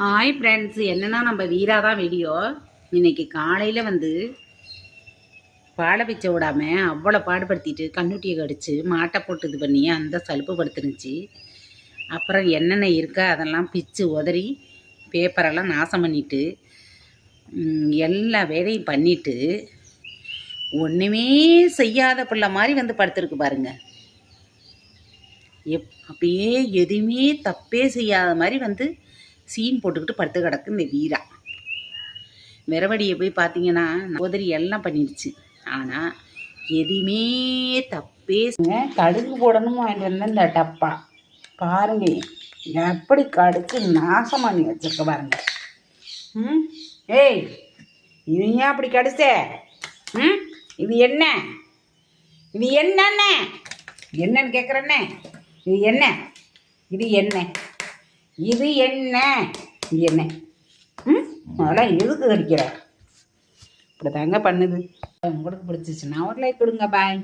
Hi friends என்னென்னா நம்ம வீரா தான் வீடியோ இன்னைக்கு காலையில் வந்து பாலை பிச்சை விடாம அவ்வளோ பாடுபடுத்திட்டு கண்ணுட்டியை கடிச்சு மாட்டை போட்டு இது பண்ணி அந்த சலுப்பு படுத்துருந்துச்சு அப்புறம் என்னென்ன இருக்கோ அதெல்லாம் பிச்சு உதறி பேப்பரெல்லாம் நாசம் பண்ணிவிட்டு எல்லா வேலையும் பண்ணிவிட்டு ஒன்றுமே செய்யாத பிள்ளை மாதிரி வந்து படுத்துருக்கு பாருங்கள் எப் அப்படியே எதுவுமே தப்பே செய்யாத மாதிரி வந்து சீன் போட்டுக்கிட்டு படுத்து கிடக்கு இந்த வீரா. மிரவடியை போய் பார்த்தீங்கன்னா உதறி எல்லாம் பண்ணிடுச்சு. ஆனால் எதுவுமே தப்பே கடுகு போடணும் வாங்கிட்டு வந்தேன் இந்த டப்பா. பாருங்க எப்படி கடுக்கு நாசமாக நீ வச்சிருக்க பாருங்க. ம்? ஏய் இது ஏன் அப்படி கடிச்ச? ம்? இது என்ன? இது என்னண்ணே? என்னன்னு கேட்குறண்ணே இது என்ன? இது என்ன? இது என்ன? இது என்ன? ம்? அதெல்லாம் எதுக்கு கடிக்கிற? இப்படி தாங்க பண்ணுது. உங்களுக்கு பிடிச்சிச்சுன்னா ஒரு லைக் கொடுங்க பாய்